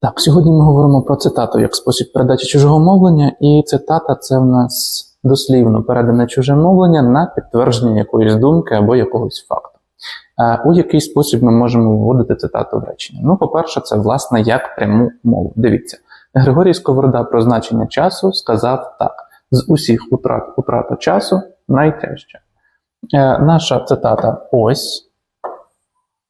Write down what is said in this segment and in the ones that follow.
Так, сьогодні ми говоримо про цитату як спосіб передачі чужого мовлення, і цитата це в нас дослівно передане чуже мовлення на підтвердження якоїсь думки або якогось факту. Е, У який спосіб ми можемо вводити цитату в речення? Ну, по-перше, це власне як пряму мову. Дивіться, Григорій Сковорода про значення часу сказав так: з усіх утрат утрата часу найтяжче. Е, Наша цитата ось.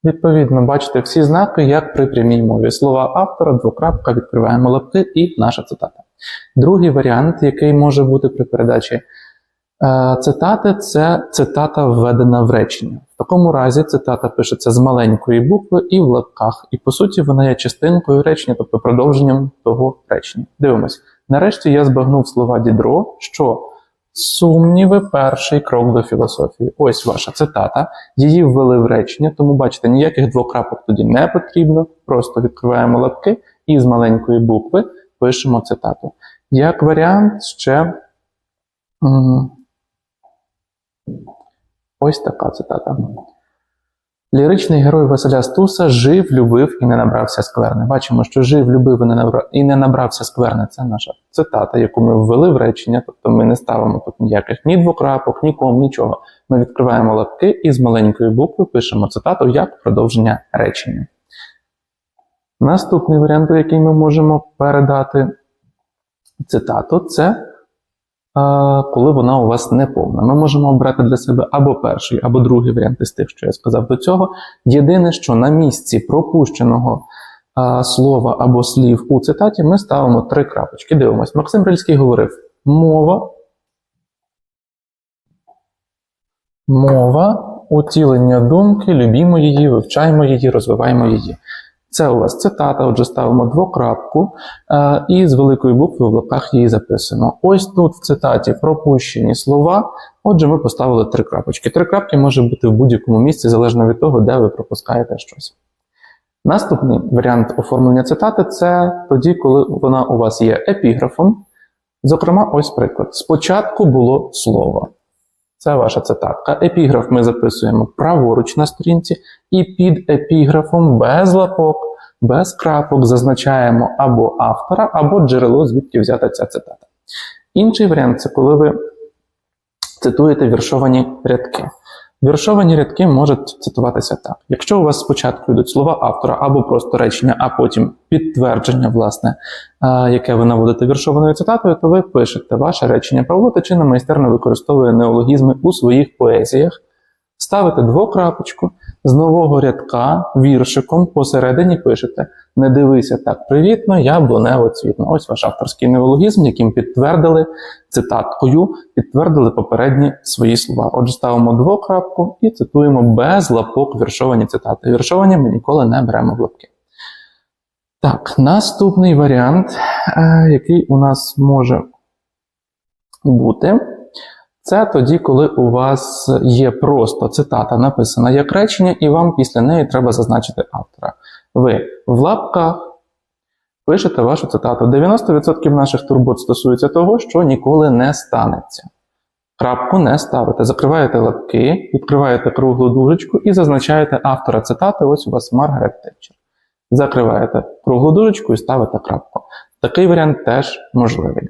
Відповідно, бачите всі знаки, як при прямій мові. Слова автора, двокрапка, відкриваємо лапки і наша цитата. Другий варіант, який може бути при передачі е, цитати, це цитата введена в речення. В такому разі цитата пишеться з маленької букви і в лапках. І по суті вона є частинкою речення, тобто продовженням того речення. Дивимось. Нарешті я збагнув слова Дідро, що Сумніви перший крок до філософії. Ось ваша цитата. Її ввели в речення, тому бачите, ніяких двокрапок тоді не потрібно. Просто відкриваємо лапки і з маленької букви пишемо цитату. Як варіант, ще ось така цитата. Ліричний герой Василя Стуса жив, любив і не набрався скверни. Бачимо, що жив, любив і не набрався скверни. Це наша цитата, яку ми ввели в речення. Тобто ми не ставимо тут ніяких ні двокрапок, ні ком, нічого. Ми відкриваємо лапки і з маленької букви пишемо цитату як продовження речення. Наступний варіант, який ми можемо передати цитату, це коли вона у вас не повна. Ми можемо обрати для себе або перший, або другий варіант із тих, що я сказав до цього. Єдине, що на місці пропущеного слова або слів у цитаті ми ставимо три крапочки. Дивимось. Максим Рильський говорив: мова, мова, утілення думки, любімо її, вивчаємо її, розвиваємо її. Це у вас цитата, отже, ставимо двокрапку е, і з великої букви в лапках її записуємо. Ось тут в цитаті пропущені слова. Отже, ми поставили три крапочки. Три крапки може бути в будь-якому місці, залежно від того, де ви пропускаєте щось. Наступний варіант оформлення цитати це тоді, коли вона у вас є епіграфом. Зокрема, ось приклад. Спочатку було слово. Це ваша цитатка. Епіграф ми записуємо праворуч на сторінці, і під епіграфом без лапок, без крапок зазначаємо або автора, або джерело, звідки взята ця цитата. Інший варіант це коли ви цитуєте віршовані рядки. Віршовані рядки можуть цитуватися так. Якщо у вас спочатку йдуть слова автора або просто речення, а потім підтвердження, власне, е, яке ви наводите віршованою цитатою, то ви пишете ваше речення. Павло Тичина майстерно використовує неологізми у своїх поезіях, ставите двокрапочку, з нового рядка віршиком посередині пишете Не дивися так привітно, я яблунево цвітно. Ось ваш авторський неологізм, яким підтвердили цитаткою, підтвердили попередні свої слова. Отже, ставимо двокрапку і цитуємо без лапок віршовані цитати. Віршовані ми ніколи не беремо в лапки. Так, наступний варіант, е, який у нас може бути, це тоді, коли у вас є просто цитата написана як речення, і вам після неї треба зазначити автора. Ви в лапках пишете вашу цитату. 90% наших турбот стосується того, що ніколи не станеться. Крапку не ставите. Закриваєте лапки, відкриваєте круглу дужечку і зазначаєте автора цитати. Ось у вас Маргарет Тетчер. Закриваєте круглу дужечку і ставите крапку. Такий варіант теж можливий.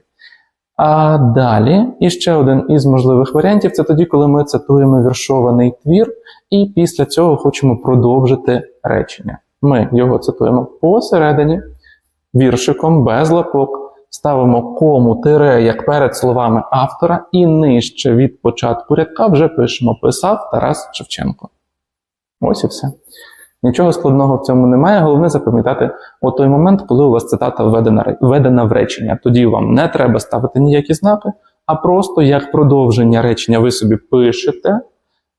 А далі, і ще один із можливих варіантів це тоді, коли ми цитуємо віршований твір, і після цього хочемо продовжити речення. Ми його цитуємо посередині, віршиком без лапок, ставимо кому тире як перед словами автора, і нижче від початку рядка вже пишемо писав Тарас Шевченко. Ось і все. Нічого складного в цьому немає. Головне запам'ятати о той момент, коли у вас цитата введена, введена в речення. Тоді вам не треба ставити ніякі знаки, а просто як продовження речення ви собі пишете,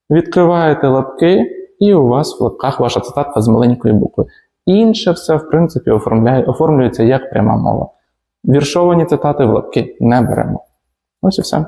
відкриваєте лапки, і у вас в лапках ваша цитата з маленької букви. Інше все, в принципі, оформляє, оформлюється як пряма мова. Віршовані цитати в лапки не беремо. Ось і все.